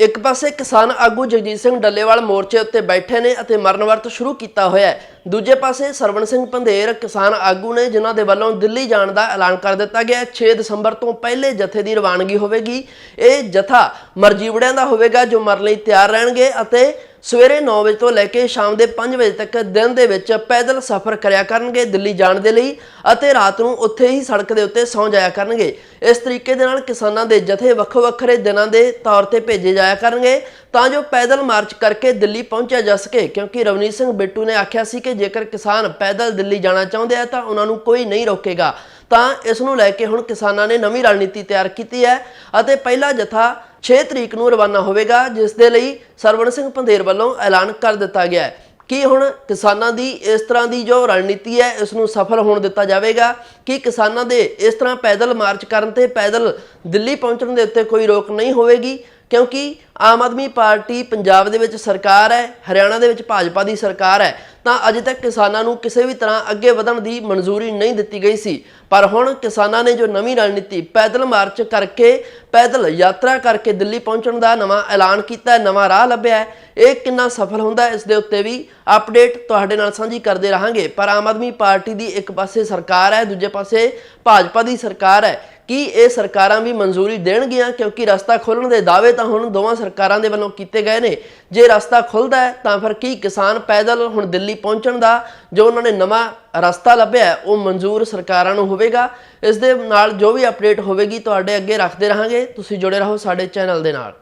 ਇੱਕ ਪਾਸੇ ਕਿਸਾਨ ਆਗੂ ਜਗਜੀਤ ਸਿੰਘ ਡੱਲੇਵਾਲ ਮੋਰਚੇ ਉੱਤੇ ਬੈਠੇ ਨੇ ਅਤੇ ਮਰਨ ਵਰਤ ਸ਼ੁਰੂ ਕੀਤਾ ਹੋਇਆ ਹੈ। ਦੂਜੇ ਪਾਸੇ ਸਰਵਣ ਸਿੰਘ ਪੰਧੇਰ ਕਿਸਾਨ ਆਗੂ ਨੇ ਜਿਨ੍ਹਾਂ ਦੇ ਵੱਲੋਂ ਦਿੱਲੀ ਜਾਣ ਦਾ ਐਲਾਨ ਕਰ ਦਿੱਤਾ ਗਿਆ ਹੈ। 6 ਦਸੰਬਰ ਤੋਂ ਪਹਿਲੇ ਜਥੇ ਦੀ ਰਵਾਨਗੀ ਹੋਵੇਗੀ। ਇਹ ਜਥਾ ਮਰਜੀਵੜਿਆਂ ਦਾ ਹੋਵੇਗਾ ਜੋ ਮਰਨ ਲਈ ਤਿਆਰ ਰਹਿਣਗੇ ਅਤੇ ਸਵੇਰੇ 9 ਵਜੇ ਤੋਂ ਲੈ ਕੇ ਸ਼ਾਮ ਦੇ 5 ਵਜੇ ਤੱਕ ਦਿਨ ਦੇ ਵਿੱਚ ਪੈਦਲ ਸਫ਼ਰ ਕਰਿਆ ਕਰਨਗੇ ਦਿੱਲੀ ਜਾਣ ਦੇ ਲਈ ਅਤੇ ਰਾਤ ਨੂੰ ਉੱਥੇ ਹੀ ਸੜਕ ਦੇ ਉੱਤੇ ਸੌਂ ਜਾਇਆ ਕਰਨਗੇ। ਇਸ ਤਰੀਕੇ ਦੇ ਨਾਲ ਕਿਸਾਨਾਂ ਦੇ ਜਥੇ ਵੱਖੋ ਵੱਖਰੇ ਦਿਨਾਂ ਦੇ ਤੌਰ ਤੇ ਭੇਜੇ ਜਾਇਆ ਕਰਨਗੇ। ਤਾਂ ਜੋ ਪੈਦਲ ਮਾਰਚ ਕਰਕੇ ਦਿੱਲੀ ਪਹੁੰਚਿਆ ਜਾ ਸਕੇ, ਕਿਉਂਕਿ ਰਵਨੀਤ ਸਿੰਘ ਬਿੱਟੂ ਨੇ ਆਖਿਆ ਸੀ ਕਿ ਜੇਕਰ ਕਿਸਾਨ ਪੈਦਲ ਦਿੱਲੀ ਜਾਣਾ ਚਾਹੁੰਦੇ ਆ, ਤਾਂ ਉਹਨਾਂ ਨੂੰ ਕੋਈ ਨਹੀਂ ਰੋਕੇਗਾ। ਤਾਂ ਇਸ ਨੂੰ ਲੈ ਕੇ ਹੁਣ ਕਿਸਾਨਾਂ ਨੇ ਨਵੀਂ ਰਣਨੀਤੀ ਤਿਆਰ ਕੀਤੀ ਹੈ ਅਤੇ ਪਹਿਲਾ ਜਥਾ 6 ਤਰੀਕ ਨੂੰ ਰਵਾਨਾ ਹੋਵੇਗਾ, ਜਿਸ ਦੇ ਲਈ ਸਰਵਣ ਸਿੰਘ ਪੰਧੇਰ ਵੱਲੋਂ ਐਲਾਨ ਕਰ ਦਿੱਤਾ ਗਿਆ ਹੈ। ਕਿ ਹੁਣ ਕਿਸਾਨਾਂ ਦੀ ਇਸ ਤਰ੍ਹਾਂ ਦੀ ਜੋ ਰਣਨੀਤੀ ਹੈ ਇਸ ਨੂੰ ਸਫਲ ਹੋਣ ਦਿੱਤਾ ਜਾਵੇਗਾ? ਕਿ ਕਿਸਾਨਾਂ ਦੇ ਇਸ ਤਰ੍ਹਾਂ ਪੈਦਲ ਮਾਰਚ ਕਰਨ ਤੇ ਪੈਦਲ ਦਿੱਲੀ ਪਹੁੰਚਣ ਦੇ ਉੱਤੇ ਕੋਈ ਰੋਕ ਨਹੀਂ ਹੋਵੇਗੀ? ਕਿਉਂਕਿ ਆਮ ਆਦਮੀ ਪਾਰਟੀ ਪੰਜਾਬ ਦੇ ਵਿੱਚ ਸਰਕਾਰ ਹੈ, ਹਰਿਆਣਾ ਦੇ ਵਿੱਚ ਭਾਜਪਾ ਦੀ ਸਰਕਾਰ ਹੈ। ਤਾਂ ਅਜੇ ਤੱਕ ਕਿਸਾਨਾਂ ਨੂੰ ਕਿਸੇ ਵੀ ਤਰ੍ਹਾਂ ਅੱਗੇ ਵਧਣ ਦੀ ਮਨਜ਼ੂਰੀ ਨਹੀਂ ਦਿੱਤੀ ਗਈ ਸੀ। ਪਰ ਹੁਣ ਕਿਸਾਨਾਂ ਨੇ ਜੋ ਨਵੀਂ ਰਣਨੀਤੀ ਪੈਦਲ ਮਾਰਚ ਕਰਕੇ, ਪੈਦਲ ਯਾਤਰਾ ਕਰਕੇ ਦਿੱਲੀ ਪਹੁੰਚਣ ਦਾ ਨਵਾਂ ਐਲਾਨ ਕੀਤਾ ਹੈ ਨਵਾਂ ਰਾਹ ਲੱਭਿਆ ਹੈ। ਇਹ ਕਿੰਨਾ ਸਫਲ ਹੁੰਦਾ ਹੈ, ਇਸ ਦੇ ਉੱਤੇ ਵੀ ਅਪਡੇਟ ਤੁਹਾਡੇ ਨਾਲ ਸਾਂਝੀ ਕਰਦੇ ਰਹਾਂਗੇ। ਪਰ ਆਮ ਆਦਮੀ ਪਾਰਟੀ ਦੀ ਇੱਕ ਪਾਸੇ ਸਰਕਾਰ ਹੈ, ਦੂਜੇ ਪਾਸੇ ਭਾਜਪਾ ਦੀ ਸਰਕਾਰ ਹੈ। ਕੀ ਇਹ ਸਰਕਾਰਾਂ ਵੀ ਮਨਜ਼ੂਰੀ ਦੇਣਗੀਆਂ? ਕਿਉਂਕਿ ਰਸਤਾ ਖੋਲਣ ਦੇ ਦਾਅਵੇ ਤਾਂ ਹੁਣ ਦੋਵਾਂ ਸਰਕਾਰਾਂ ਦੇ ਵੱਲੋਂ ਕੀਤੇ ਗਏ ਨੇ। ਜੇ ਰਸਤਾ ਖੁੱਲਦਾ ਹੈ, ਤਾਂ ਫਿਰ ਕੀ ਕਿਸਾਨ ਪੈਦਲ ਹੁਣ ਦਿੱਲੀ ਪਹੁੰਚਣ ਦਾ ਜੋ ਉਹਨਾਂ ਨੇ ਨਵਾਂ ਰਸਤਾ ਲੱਭਿਆ ਉਹ ਮਨਜ਼ੂਰ ਸਰਕਾਰਾਂ ਨੂੰ ਹੋਵੇਗਾ? ਇਸ ਦੇ ਨਾਲ ਜੋ ਵੀ ਅਪਡੇਟ ਹੋਵੇਗੀ, ਤੁਹਾਡੇ ਅੱਗੇ ਰੱਖਦੇ ਰਹਾਂਗੇ। ਤੁਸੀਂ ਜੁੜੇ ਰਹੋ ਸਾਡੇ ਚੈਨਲ ਦੇ ਨਾਲ।